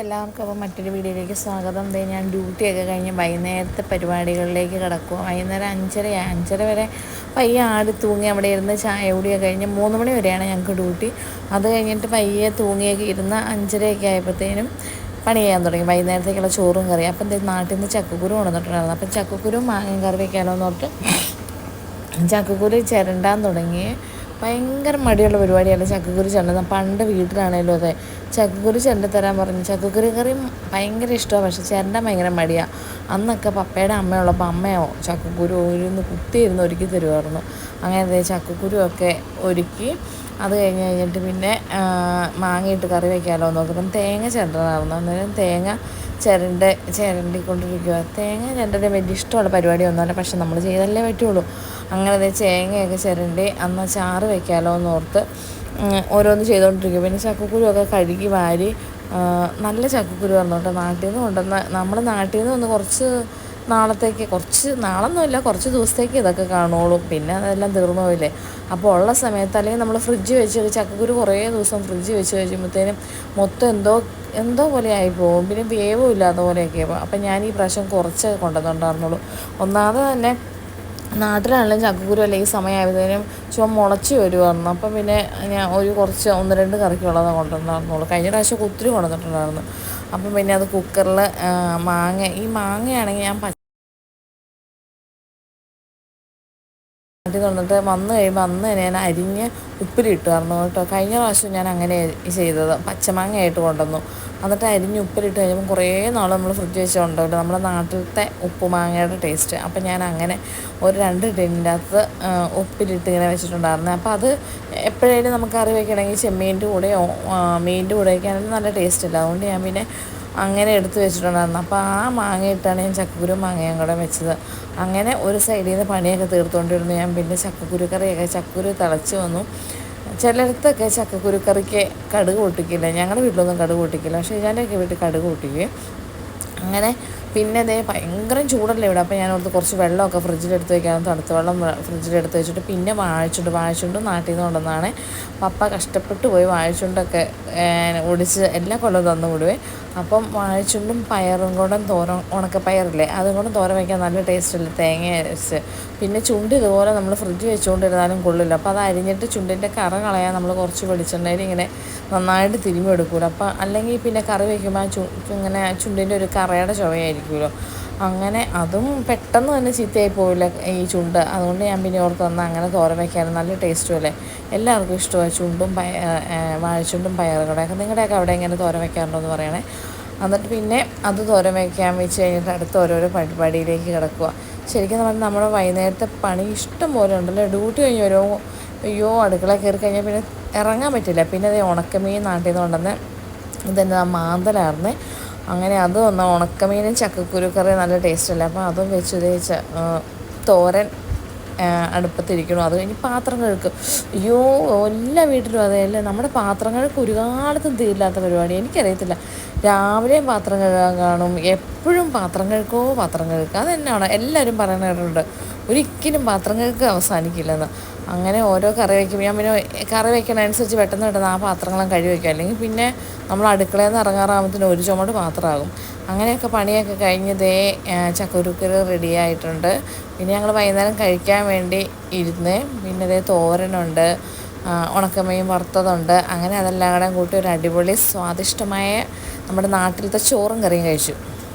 എല്ലാവർക്കും അപ്പോൾ മറ്റൊരു വീഡിയോയിലേക്ക് സ്വാഗതം. ദേ ഞാൻ ഡ്യൂട്ടിയൊക്കെ കഴിഞ്ഞ് വൈകുന്നേരത്തെ പരിപാടികളിലേക്ക് കിടക്കുക വൈകുന്നേരം അഞ്ചര അഞ്ചര വരെ പയ്യെ ആടി തൂങ്ങി അവിടെ ഇരുന്ന് ചായ കുടിയൊക്കെ കഴിഞ്ഞ് മൂന്ന് മണി വരെയാണ് ഞങ്ങൾക്ക് ഡ്യൂട്ടി അത് കഴിഞ്ഞിട്ട് പയ്യെ തൂങ്ങിയൊക്കെ ഇരുന്ന് അഞ്ചരയൊക്കെ ആയപ്പോഴത്തേനും പണി ചെയ്യാൻ തുടങ്ങി. വൈകുന്നേരത്തേക്കുള്ള ചോറും കറി അപ്പം നാട്ടിൽ നിന്ന് ചക്കക്കുരു കൊണ്ടുവന്നിട്ടുണ്ടായിരുന്നു. അപ്പം ചക്കക്കുരു മാങ്ങയും കറി വയ്ക്കാനോ ചക്കക്കുരു ചിരണ്ടാൻ തുടങ്ങി. ഭയങ്കര മടിയുള്ള പരിപാടിയാണ് ചക്കക്കുരു ചെണ്ട പണ്ട് വീട്ടിലാണേലും അതെ ചക്കക്കുരു തരാൻ പറഞ്ഞു. ചക്കക്കുരു കറി ഭയങ്കര ഇഷ്ടമാണ് പക്ഷെ ചിരണ്ടാൻ ഭയങ്കര മടിയാണ് അന്നൊക്കെ പപ്പയുടെ അമ്മയുള്ളപ്പോൾ അമ്മയോ ചക്കക്കുരു ഒരുന്ന് കുത്തിയിരുന്ന് ഒരുക്കി തരുമായിരുന്നു. അങ്ങനെ അതെ ഒക്കെ ഒരുക്കി അത് കഴിഞ്ഞ് കഴിഞ്ഞിട്ട് പിന്നെ മാങ്ങയിട്ട് കറി വയ്ക്കാമല്ലോ നോക്കുമ്പം തേങ്ങ ചിരണ്ടണമായിരുന്നു അന്നേരം തേങ്ങ ചിരണ്ട ചിരണ്ടിക്കൊണ്ടിരിക്കുക. തേങ്ങ ചിരണ്ടത് വലിയ ഇഷ്ടമുള്ള പരിപാടി ഒന്നുമല്ല പക്ഷെ നമ്മൾ ചെയ്തല്ലേ പറ്റുള്ളൂ. അങ്ങനെ ചേങ്ങയൊക്കെ ചിരണ്ടി അന്ന് ചാറ് വയ്ക്കാമല്ലോ എന്ന് ഓർത്ത് ഓരോന്ന് ചെയ്തുകൊണ്ടിരിക്കും പിന്നെ ചക്കക്കുരുവൊക്കെ കഴുകി വാരി നല്ല ചക്കക്കുരു വന്നു കേട്ടോ നാട്ടിൽ നിന്ന് കൊണ്ടുവന്ന് നമ്മൾ നാട്ടിൽ നിന്ന് ഒന്ന് കുറച്ച് നാളത്തേക്ക് കുറച്ച് നാളൊന്നുമില്ല കുറച്ച് ദിവസത്തേക്ക് ഇതൊക്കെ കാണുള്ളൂ പിന്നെ അതെല്ലാം തീർന്നു പോയില്ലേ? അപ്പോൾ ഉള്ള സമയത്ത് അല്ലെങ്കിൽ നമ്മൾ ഫ്രിഡ്ജ് വെച്ച് ചക്കക്കുരു കുറേ ദിവസം ഫ്രിഡ്ജ് വെച്ച് കഴിയുമ്പോഴത്തേനും മൊത്തം എന്തോ എന്തോ പോലെ ആയി പോകും. പിന്നെ വേവും ഇല്ലാത്ത പോലെയൊക്കെ ആവും അപ്പം ഞാൻ ഈ പ്രാവശ്യം കുറച്ച് കൊണ്ടുവന്നുണ്ടായിരുന്നുള്ളൂ. ഒന്നാമത് തന്നെ നാട്ടിലാണെങ്കിലും ചക്കക്കുരു അല്ലെങ്കിൽ സമയമായതിനും ചുമ മുളച്ച് വരുമായിരുന്നു അപ്പം പിന്നെ ഞാൻ ഒരു കുറച്ച് ഒന്ന് രണ്ട് കറിക്കുള്ളതാണ് കൊണ്ടുവന്നിരുന്നുള്ളൂ കഴിഞ്ഞ പ്രാവശ്യം ഒത്തിരി കൊണ്ടുവന്നിട്ടുണ്ടായിരുന്നു. അപ്പം പിന്നെ അത് കുക്കറിൽ മാങ്ങ ഈ മാങ്ങയാണെങ്കിൽ ഞാൻ നാട്ടിൽ വന്നിട്ട് വന്നു കഴിയുമ്പോൾ അന്ന് തന്നെ ഞാൻ അരിഞ്ഞ് ഉപ്പിലിട്ടുമായിരുന്നു കേട്ടോ. കഴിഞ്ഞ പ്രാവശ്യം ഞാൻ അങ്ങനെ ചെയ്തത്. പച്ചമാങ്ങയായിട്ട് കൊണ്ടുവന്നു. എന്നിട്ട് അരിഞ്ഞ് ഉപ്പിലിട്ട് കഴിയുമ്പോൾ കുറേ നാൾ നമ്മൾ ഫ്രിഡ്ജ് വെച്ചുകൊണ്ടല്ലോ നമ്മുടെ നാട്ടിലത്തെ ഉപ്പുമാങ്ങയുടെ ടേസ്റ്റ് അപ്പം ഞാൻ അങ്ങനെ ഒരു രണ്ട് ടിന്നിന്റെ അകത്ത് ഉപ്പിലിട്ട് ഇങ്ങനെ വെച്ചിട്ടുണ്ടായിരുന്നു. അപ്പോൾ അത് എപ്പോഴേലും നമുക്ക് കറി വയ്ക്കണമെങ്കിൽ ചെമ്മീന്റെ കൂടെയോ മീനിന്റെ കൂടെയൊക്കെ ആണെങ്കിലും നല്ല ടേസ്റ്റ് ഇല്ല അതുകൊണ്ട് ഞാൻ പിന്നെ അങ്ങനെ എടുത്ത് വെച്ചിട്ടുണ്ടായിരുന്നു. അപ്പോൾ ആ മാങ്ങ ഇട്ടാണ് ഞാൻ ചക്കക്കുരു മാങ്ങയും കൂടെ വെച്ചത്. അങ്ങനെ ഒരു സൈഡിൽ നിന്ന് പണിയൊക്കെ തീർത്തുകൊണ്ടിരുന്നു ഞാൻ. പിന്നെ ചക്കക്കുരു കറിയൊക്കെ ചക്കക്കുരു തിളച്ച് വന്നു. ചിലയിടത്തൊക്കെ ചക്കക്കുരു കറിക്ക് കടുക് പൊട്ടിക്കില്ല. ഞങ്ങളുടെ വീട്ടിലൊന്നും കടുക് പൊട്ടിക്കില്ല. പക്ഷേ ഞാനൊക്കെ വീട്ടിൽ കടുക് പൊട്ടിക്കുകയും അങ്ങനെ പിന്നെ അതേ ഭയങ്കര ചൂടല്ലേ ഇവിടെ. അപ്പോൾ ഞാൻ ഓർത്ത് കുറച്ച് വെള്ളമൊക്കെ ഫ്രിഡ്ജിലെടുത്ത് വയ്ക്കാൻ തണുത്ത വെള്ളം ഫ്രിഡ്ജിലെടുത്ത് വെച്ചിട്ട് പിന്നെ വാഴച്ചുണ്ട് വാഴച്ചുണ്ട് നാട്ടിൽ നിന്ന് കൊണ്ടുവന്നാണ് പപ്പ കഷ്ടപ്പെട്ട് പോയി വാഴച്ചുണ്ടൊക്കെ ഒടിച്ച് എല്ലാ കൊല്ലം തന്നു വിടുവേ. അപ്പം വാഴച്ചുണ്ടും പയറും കൂടെ തോരൻ ഉണക്കപ്പയറില്ലേ അതും കൂടെ തോരൻ വയ്ക്കാൻ നല്ല ടേസ്റ്റല്ലേ തേങ്ങ അരച്ച്. പിന്നെ ചുണ്ട് ഇതുപോലെ നമ്മൾ ഫ്രിഡ്ജ് വെച്ചുകൊണ്ടിരുന്നാലും കൊള്ളില്ല. അപ്പോൾ അത് അരിഞ്ഞിട്ട് ചുണ്ടിന്റെ കറ കളയാൻ നമ്മൾ കുറച്ച് വെളിച്ചെണ്ണയിൽ ഇങ്ങനെ നന്നായിട്ട് തിരുമ്മി എടുക്കൂല അപ്പം അല്ലെങ്കിൽ പിന്നെ കറി വയ്ക്കുമ്പോൾ ആ ചു ഇങ്ങനെ ചുണ്ടിന്റെ ഒരു കറയുടെ ചുവയായിരിക്കുമല്ലോ അങ്ങനെ അതും പെട്ടെന്ന് തന്നെ ചീത്തയായി പോവില്ല ഈ ചുണ്ട്. അതുകൊണ്ട് ഞാൻ പിന്നെ ഓർത്ത് വന്നാൽ അങ്ങനെ തോരൻ വയ്ക്കാനും നല്ല ടേസ്റ്റും അല്ലേ? എല്ലാവർക്കും ഇഷ്ടമാണ് ചുണ്ടും പയ വാഴച്ചുണ്ടും പയറുകടയൊക്കെ നിങ്ങളുടെയൊക്കെ അവിടെ ഇങ്ങനെ തോരൻ വയ്ക്കാറുണ്ടോ എന്ന് പറയണേ. എന്നിട്ട് പിന്നെ അത് തോരൻ വയ്ക്കാൻ വെച്ച് കഴിഞ്ഞിട്ട് അടുത്ത ഓരോരോ പരിപാടിയിലേക്ക് കിടക്കുക ശരിക്കും പറഞ്ഞാൽ നമ്മുടെ വൈകുന്നേരത്തെ പണി ഇഷ്ടം പോലെ ഉണ്ടല്ലോ. ഡ്യൂട്ടി കഴിഞ്ഞ് ഓരോ അയ്യോ അടുക്കള കയറി കഴിഞ്ഞാൽ പിന്നെ ഇറങ്ങാൻ പറ്റില്ല. പിന്നെ അത് ഉണക്കമീൻ നാട്ടിൽ നിന്ന് കൊണ്ടുവന്ന് ഇതെന്താ മാന്തലായിരുന്നേ? അങ്ങനെ അത് വന്ന ഉണക്കമീനും ചക്കക്കുരു കറി നല്ല ടേസ്റ്റ് അല്ലേ? അപ്പോൾ അതും വെച്ച് ഉദ്ദേശിച്ച തോരൻ അടുപ്പത്തിരിക്കണം. അത് കഴിഞ്ഞ് പാത്രം കഴുക്കും. അയ്യോ എല്ലാ വീട്ടിലും അതേ അല്ലേ? നമ്മുടെ പാത്രം കഴുക്ക് ഒരു കാലത്തും തീരില്ലാത്ത പരിപാടി. എനിക്കറിയത്തില്ല. രാവിലെയും പാത്രം കഴുകാൻ കാണും. എപ്പോഴും പാത്രം കഴുക്കോ പാത്രം കഴുകുക? അതെന്നാണ് എല്ലാവരും പറയുന്ന കേട്ടിട്ടുണ്ട്. ഒരിക്കലും പാത്രം കഴുക്ക് അവസാനിക്കില്ലെന്ന്. അങ്ങനെ ഓരോ കറി വയ്ക്കും ഞാൻ പിന്നെ കറി വയ്ക്കണതനുസരിച്ച് പെട്ടെന്ന് പെട്ടെന്ന് ആ പാത്രങ്ങളും കഴുകി വയ്ക്കും അല്ലെങ്കിൽ പിന്നെ നമ്മൾ അടുക്കളയിൽ നിന്ന് ഇറങ്ങാറാകുമ്പത്തിന് ഒരു ചുമട് പാത്രമാകും അങ്ങനെയൊക്കെ പണിയൊക്കെ കഴിഞ്ഞ് ദേ ചക്കുരുക്കൽ റെഡിയായിട്ടുണ്ട് പിന്നെ ഞങ്ങൾ വൈകുന്നേരം കഴിക്കാൻ വേണ്ടി ഇരുന്ന് പിന്നെ ദേ തോരനുണ്ട് ഉണക്കമയും വറുത്തതുണ്ട്. അങ്ങനെ അതെല്ലാം കൂടെ കൂട്ടി ഒരു അടിപൊളി സ്വാദിഷ്ടമായ നമ്മുടെ നാട്ടിലത്തെ ചോറും കറിയും കഴിച്ചു.